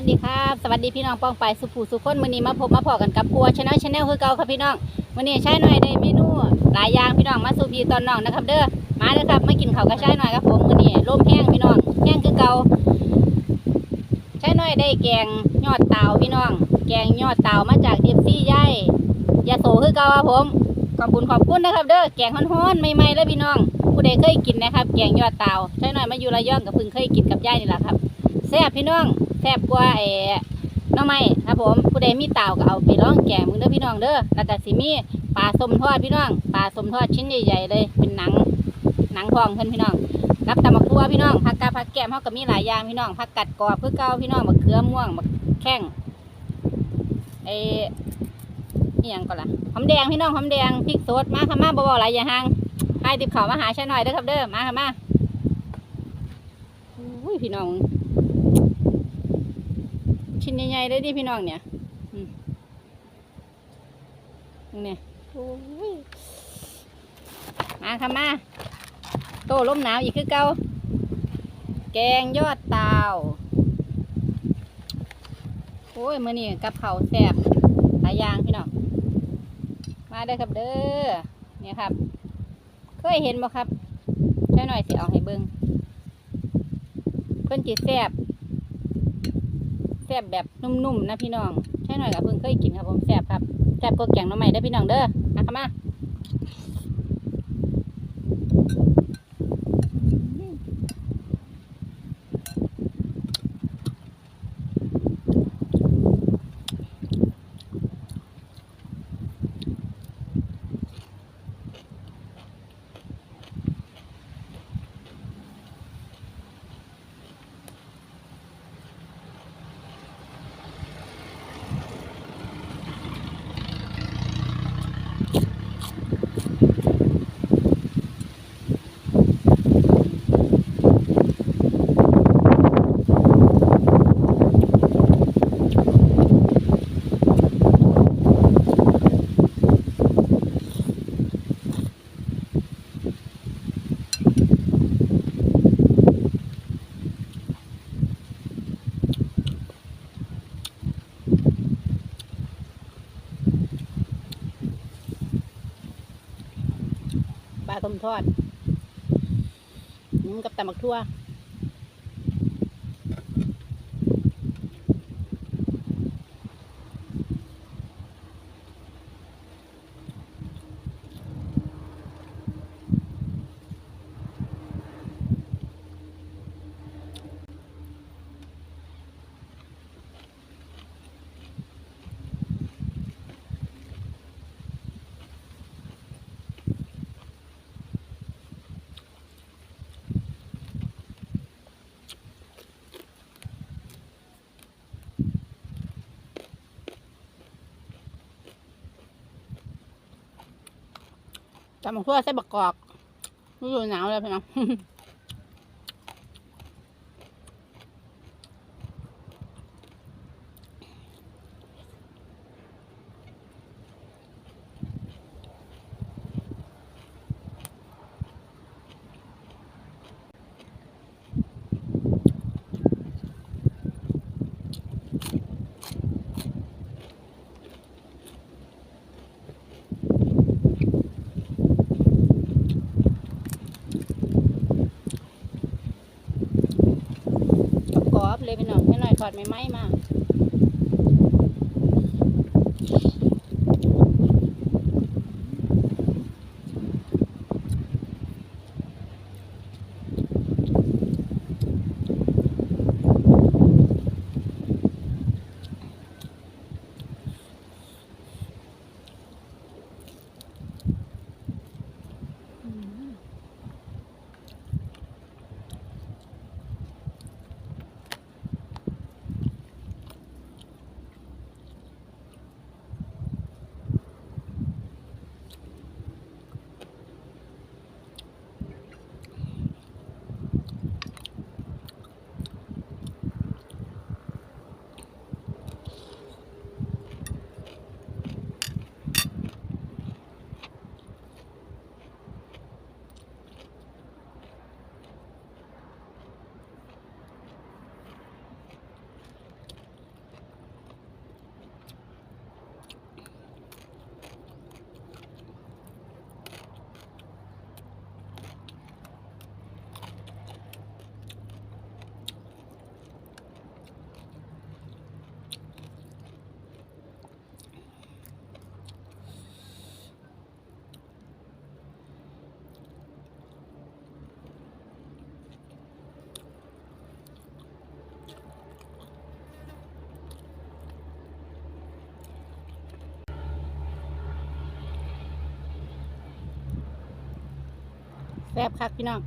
วัสดีครับสวัสดีพี่น้องป้องไปสุภูสุคนมือนี้มาพบมาพอกันกับครัวชาแนลชาแนลคือเก่าครับพี่น้องมือนี้ใช้หน่อยได้เมนูหลายอย่างพี่น้องมาสู่พี่ตอนน้องนะครับ เด้อมาเด้อครับมากินข้าวกับใช้หน่อยครับผมมื้อนี้ลมแห้งพี่น้องแห้งคือเก่าใช้หน่อยได้แกงยอดเตาพี่น้อง แกงยอดเตามาจากเอฟซีย่ายยาโสคือเก่าครับผมขอบคุณขอบคุณนะครับ เด้อแกงฮ้อนๆใหม่ๆเลยพี่น้องผู้ใดเคยกินนะครับ แกงยอดเตาใช้หน่อยมาอยู่ระยองก็เพิ่งเคยกินกับย่ายนี่แหละครับแซ่บพี่น้อง แซ่บกว่าไอ้น้องไม้ครับผมผู้ใดมีเต่าก็เอาไปล่องแกงมึงเด้อพี่น้องเด้อแล้วก็สิมีปลาสมทอดพี่น้องปลาสมทอดชิ้นใหญ่ๆเลย เป็นหนังหนังทองเพิ่อนพี่น้องรับตำบักทั่วพี่น้องผักกาดผักแก้มเฮาก็มีหลายอย่างพี่น้องผักกัดกรอบคือเก่าพี่น้องบักเขือม่วงบักแข้งไอ้นี่ยังก่อนล่ะหอมแดงพี่น้องหอมแดงพริกสดมาค่ะมาบ่ๆหลายอย่างห่างให้ติบข้าวมาหาฉันหน่อยเด้อครับเด้อมาค่ะมาอุ้ยพี่น้อง ชิ้นใหญ่ๆเลยดิพี่น้องเนี่ยอืมเนี่ยโอ้ยมาค่ะมา โตลมหนาวอีกคือเก่าแกงยอดเตาโอ้ยมื้อนี้กับเขาวแซ่บหลายอย่างพี่น้อง มาเด้อครับเด้อเนี่ยครับ เคยเห็นบ่ครับใช่หน่อยสิเอาให้เบิ่งเพิ่นจิแซ่บ แซ่บแบบนุ่มๆนะพี่น้องใช่หน่อยกับเพิ่งเคยกินครับผมแซ่บครับแซ่บกว่าแกงน้ำใหม่ได้พี่น้องเด้อมาค่ะมา ปลาต้มทอดกับตำบักทั่ว ตำบักทั่วใส่บักกอกฤดูหนาวเลยพี่น้อง อดไม่ไหม้มา แซ่บคักพี่น้อง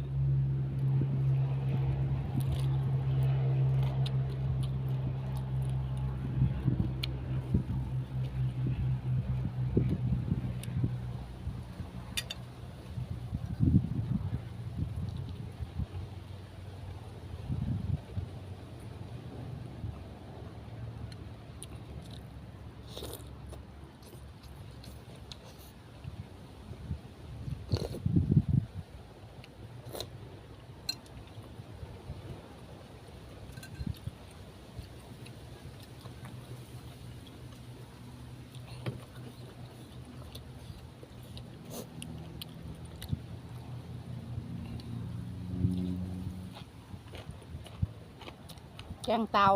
แกงเตา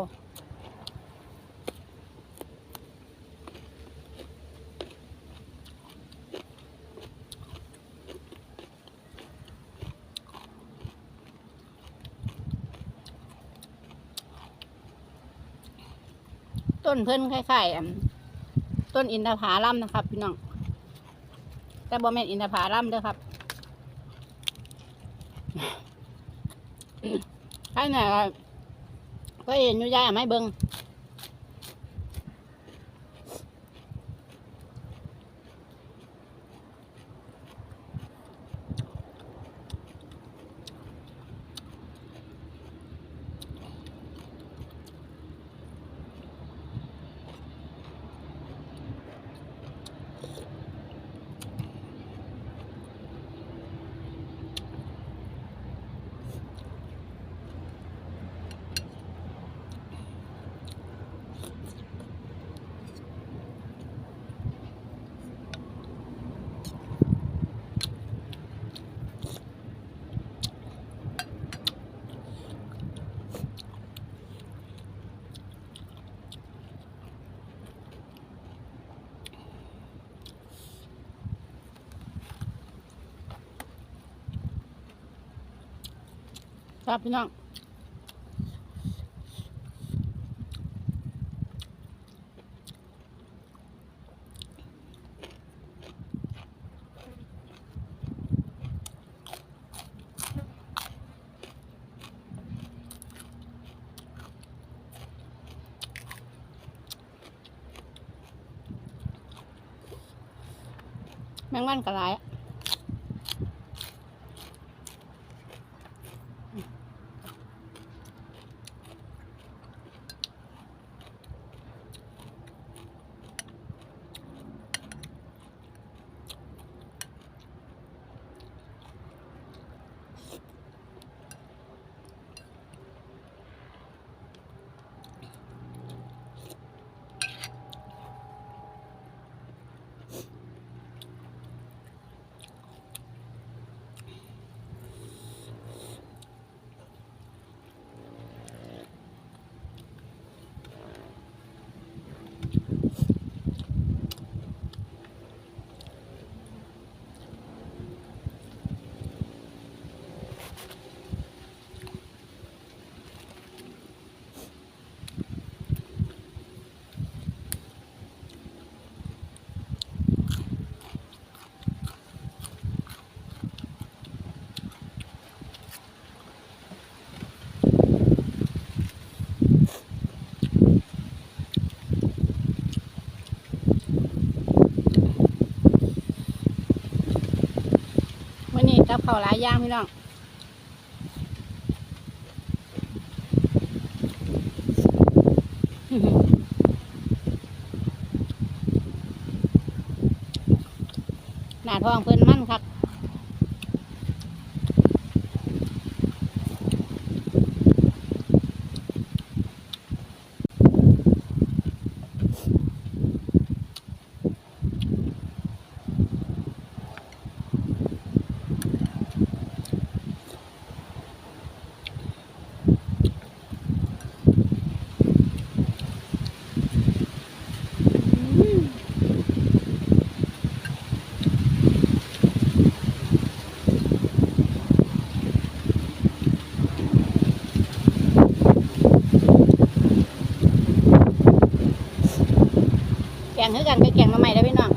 ต้นเพิ่นคล้ายๆต้นอินทผลัมนะครับ พี่น้อง แต่บ่แม่นอินทผลัมเด้อครับใช่ไหน ก็เห็นอยู่ยายเอาไม่เบิง ครับพี่น้องแมงวันกระไร หลายอย่างพี่น้องหน้าท้องเพิ่นมั่นครับ แกง คือกันก็แกงมาใหม่อพี่น้อง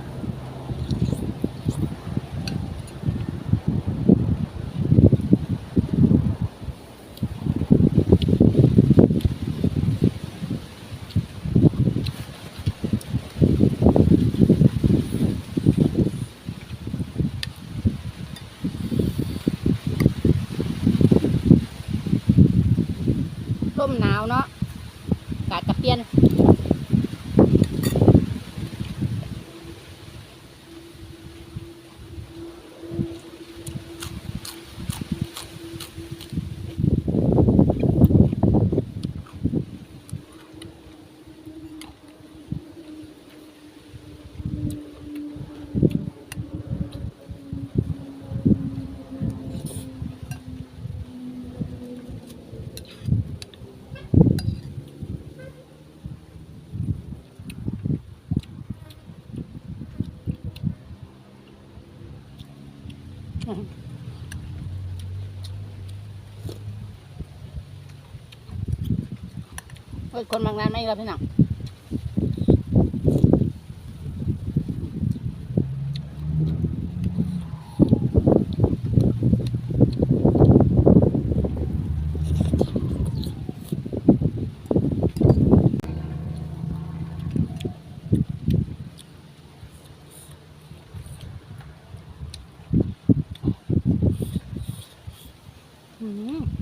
โอ้ยคนบางร้านไม่ครับพี่น้อง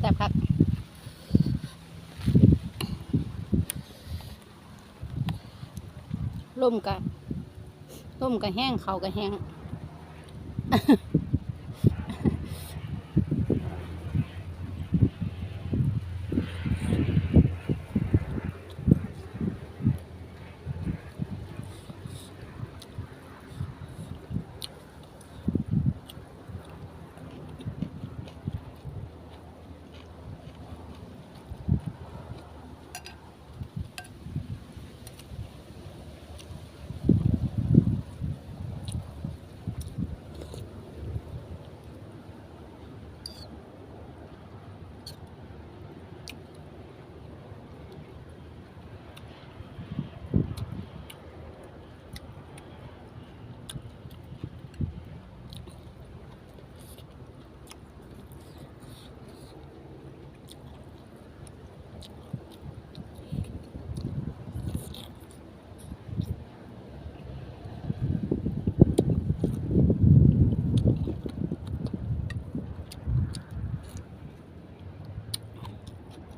แซ่บครับ ต้มกะต้มกะแห้งเขากะแห้ง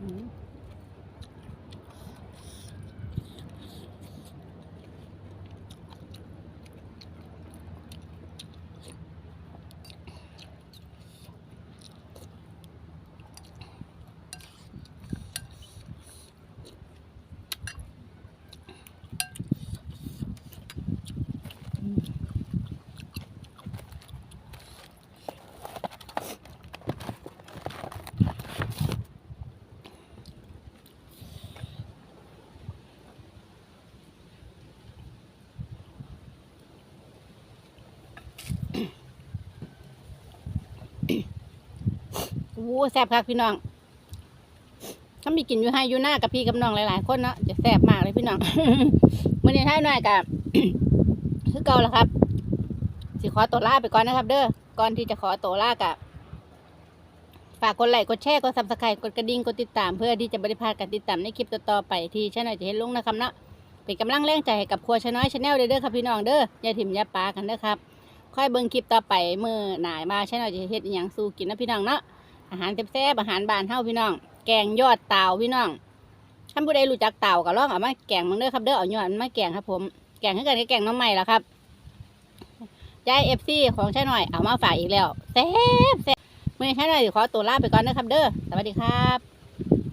อืมโอ้แซ่บครับพี่น้องถ้ามีกินอยู่ให้อยู่หน้ากับพี่กับน้องหลายๆคนเนาะจะแซ่บมากเลยพี่น้องมื่อนี้ท้ายหน่อยกับคือเก่าแล้วครับ สิขอตัวลาไปก่อนนะครับ เด้อก่อนที่จะขอตัวลากับฝากกดไลค์กดแชร์กดซับสไครต์กดกระดิ่งกดติดตามเพื่อที่จะบริพาดการติดตามในคลิปต่อๆไปที่ช่องจะเห็นลุงนะครับเนาะเป็นกำลังแรงใจให้กับครัวชน้อยชาแนลเด้อครับพี่น้องเด้ออย่าถิ่มอย่าปากันเด้อครับค่อยเบิ่งคลิปต่อไปมือหนายมาช่องจะเฮ็ดอย่างสู้กินนะพี่น้องเนาะ อาหารแซ่บๆอาหารบานเฮาพี่น้อง แกงยอดเต่าพี่น้องท่านผู้ใดรู้จักเต่าก็ลองเอามาแกงมังเด้อครับเด้อเอายอดมาแกงครับ ผม แกงให้กันกับแกงน้องใหม่แล้วครับยายเอฟซีของใช่หน่อยเอามาฝากอีกแล้วแซ่บแซ่บมื่อใช่หน่อยขอตัวลาไปก่อนนะครับ เด้อสวัสดีครับ